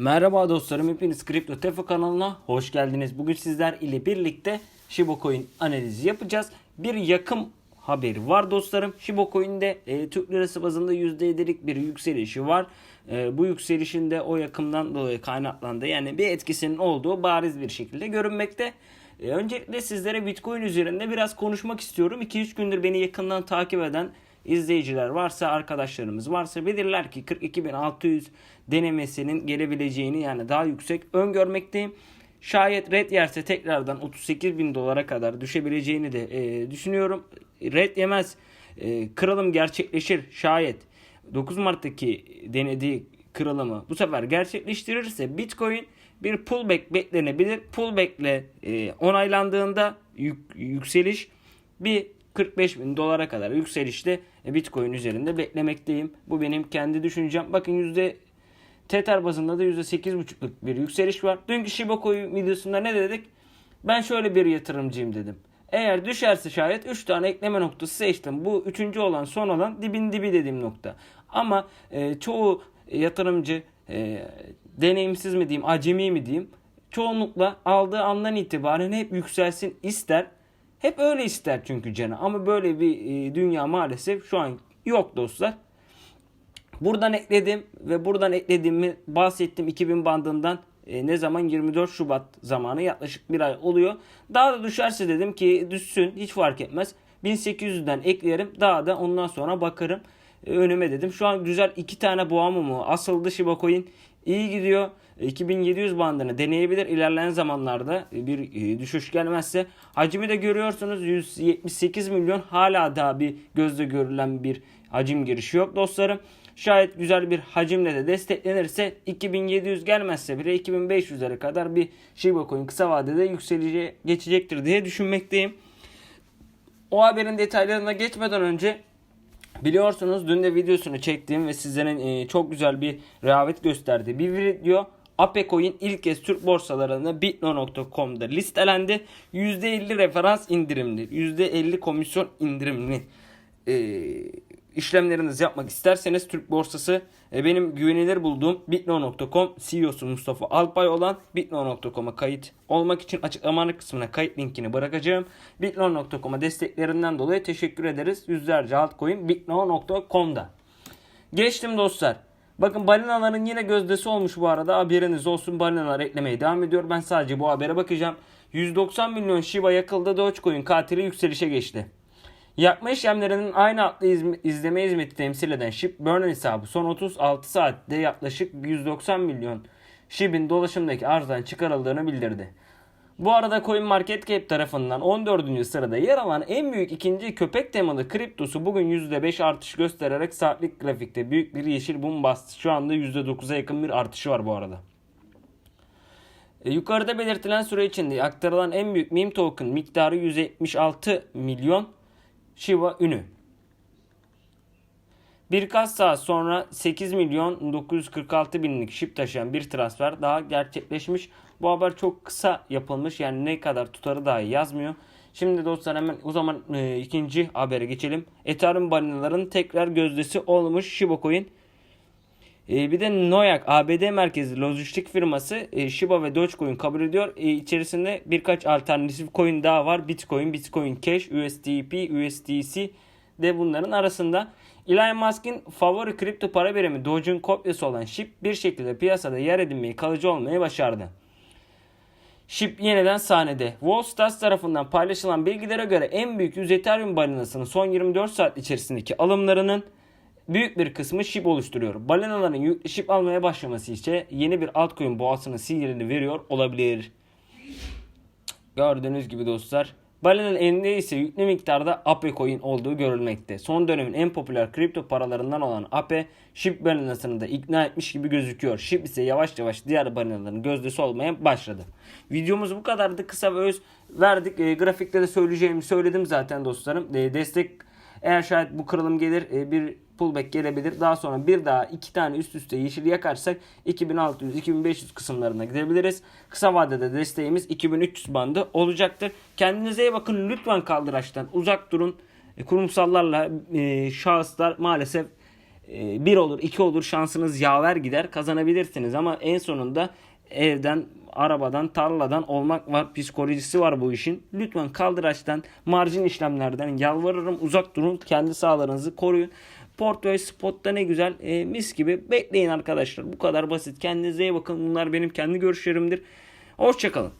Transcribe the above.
Merhaba dostlarım hepiniz Kripto Tefe kanalına hoş geldiniz. Bugün sizler ile birlikte Shiba Coin analizi yapacağız. Bir yakın haberi var dostlarım. Shiba Coin'de e, Türk lirası bazında %7'lik bir yükselişi var. E, bu yükselişin de o yakımdan dolayı kaynaklandı. Yani bir etkisinin olduğu bariz bir şekilde görünmekte. E, öncelikle sizlere Bitcoin üzerinde biraz konuşmak istiyorum. 2-3 gündür beni yakından takip eden izleyiciler varsa, arkadaşlarımız varsa bilirler ki 42.600 denemesinin gelebileceğini yani daha yüksek öngörmekteyim. Şayet red yerse tekrardan 38 bin dolara kadar düşebileceğini de e, düşünüyorum. Red yemez, e, kırılım gerçekleşir şayet 9 Mart'taki denediği kırılımı bu sefer gerçekleştirirse Bitcoin bir pullback beklenebilir. Pullback ile e, onaylandığında yük- yükseliş bir 45 bin dolara kadar yükselişte e, Bitcoin üzerinde beklemekteyim. Bu benim kendi düşüncem. Bakın yüzde Tether bazında da %8,5'luk bir yükseliş var. Dünkü Shiba Coin videosunda ne dedik? Ben şöyle bir yatırımcıyım dedim. Eğer düşerse şayet 3 tane ekleme noktası seçtim. Bu üçüncü olan son olan dibin dibi dediğim nokta. Ama e, çoğu yatırımcı e, deneyimsiz mi diyeyim acemi mi diyeyim çoğunlukla aldığı andan itibaren hep yükselsin ister. Hep öyle ister çünkü canı. Ama böyle bir e, dünya maalesef şu an yok dostlar. Buradan ekledim ve buradan eklediğimi bahsettim 2000 bandından e, ne zaman 24 Şubat zamanı yaklaşık bir ay oluyor. Daha da düşerse dedim ki düşsün hiç fark etmez. 1800'den eklerim daha da ondan sonra bakarım e, önüme dedim. Şu an güzel iki tane boğamı mı asıldı Shiba Coin iyi gidiyor. E, 2700 bandını deneyebilir ilerleyen zamanlarda bir e, düşüş gelmezse. Hacmi de görüyorsunuz 178 milyon hala daha bir gözle görülen bir hacim girişi yok dostlarım. Şayet güzel bir hacimle de desteklenirse 2700 gelmezse bile 2500'lere kadar bir Shiba Coin kısa vadede yükseleceği geçecektir diye düşünmekteyim. O haberin detaylarına geçmeden önce biliyorsunuz dün de videosunu çektiğim ve sizlerin e, çok güzel bir rehavet gösterdiği bir video Apecoin ilk kez Türk borsalarında bitno.com'da listelendi. %50 referans indirimli, %50 komisyon indirimli e, işlemlerinizi yapmak isterseniz Türk borsası e, benim güvenilir bulduğum bitno.com CEO'su Mustafa Alpay olan bitno.com'a kayıt olmak için açıklama kısmına kayıt linkini bırakacağım. bitno.com'a desteklerinden dolayı teşekkür ederiz. Yüzlerce altcoin bitno.com'da. Geçtim dostlar. Bakın balinaların yine gözdesi olmuş bu arada. Haberiniz olsun balinalar eklemeye devam ediyor. Ben sadece bu habere bakacağım. 190 milyon Shiba yakıldı. Dogecoin katili yükselişe geçti. Yakma işlemlerinin aynı adlı izleme hizmeti temsil eden Burn hesabı son 36 saatte yaklaşık 190 milyon SHIB'in dolaşımdaki arzdan çıkarıldığını bildirdi. Bu arada CoinMarketCap tarafından 14. sırada yer alan en büyük ikinci köpek temalı kriptosu bugün %5 artış göstererek saatlik grafikte büyük bir yeşil mum bastı. Şu anda %9'a yakın bir artışı var bu arada. E, yukarıda belirtilen süre içinde aktarılan en büyük meme token miktarı 176 milyon Shiba Inu. Birkaç saat sonra 8 milyon 946 binlik şip taşıyan bir transfer daha gerçekleşmiş. Bu haber çok kısa yapılmış yani ne kadar tutarı dahi yazmıyor. Şimdi dostlar hemen o zaman e, ikinci habere geçelim. Ethereum balinaların tekrar gözdesi olmuş Shiba Coin. E, bir de Noyak ABD merkezli lojistik firması e, Shiba ve Dogecoin kabul ediyor. E, içerisinde birkaç alternatif coin daha var. Bitcoin, Bitcoin Cash, USDP, USDC de bunların arasında. Elon Musk'ın favori kripto para birimi Doge'un kopyası olan SHIB bir şekilde piyasada yer edinmeyi kalıcı olmayı başardı. SHIB yeniden sahnede. Wallstats tarafından paylaşılan bilgilere göre en büyük 100 Ethereum balinasının son 24 saat içerisindeki alımlarının büyük bir kısmı SHIB oluşturuyor. Balinaların yüklü SHIB almaya başlaması ise yeni bir altcoin boğasının sinyalini veriyor olabilir. Gördüğünüz gibi dostlar. Balina'nın elinde ise yüklü miktarda Ape coin olduğu görülmekte. Son dönemin en popüler kripto paralarından olan Ape, SHIB balinasını da ikna etmiş gibi gözüküyor. SHIB ise yavaş yavaş diğer balinaların gözdesi olmaya başladı. Videomuz bu kadardı. Kısa ve öz verdik. E, grafikte de söyleyeceğimi söyledim zaten dostlarım. E, destek eğer şayet bu kırılım gelir e, bir pullback gelebilir. Daha sonra bir daha iki tane üst üste yeşil yakarsak 2600-2500 kısımlarına gidebiliriz. Kısa vadede desteğimiz 2300 bandı olacaktır. Kendinize iyi bakın. Lütfen kaldıraçtan uzak durun. E, Kurumsallarla e, şahıslar maalesef e, bir olur iki olur şansınız yaver gider kazanabilirsiniz ama en sonunda evden arabadan tarladan olmak var psikolojisi var bu işin. Lütfen kaldıraçtan marjin işlemlerden yalvarırım uzak durun kendi sağlarınızı koruyun. Portföy spotta ne güzel e, mis gibi bekleyin arkadaşlar bu kadar basit kendinize iyi bakın bunlar benim kendi görüşlerimdir. Hoşçakalın.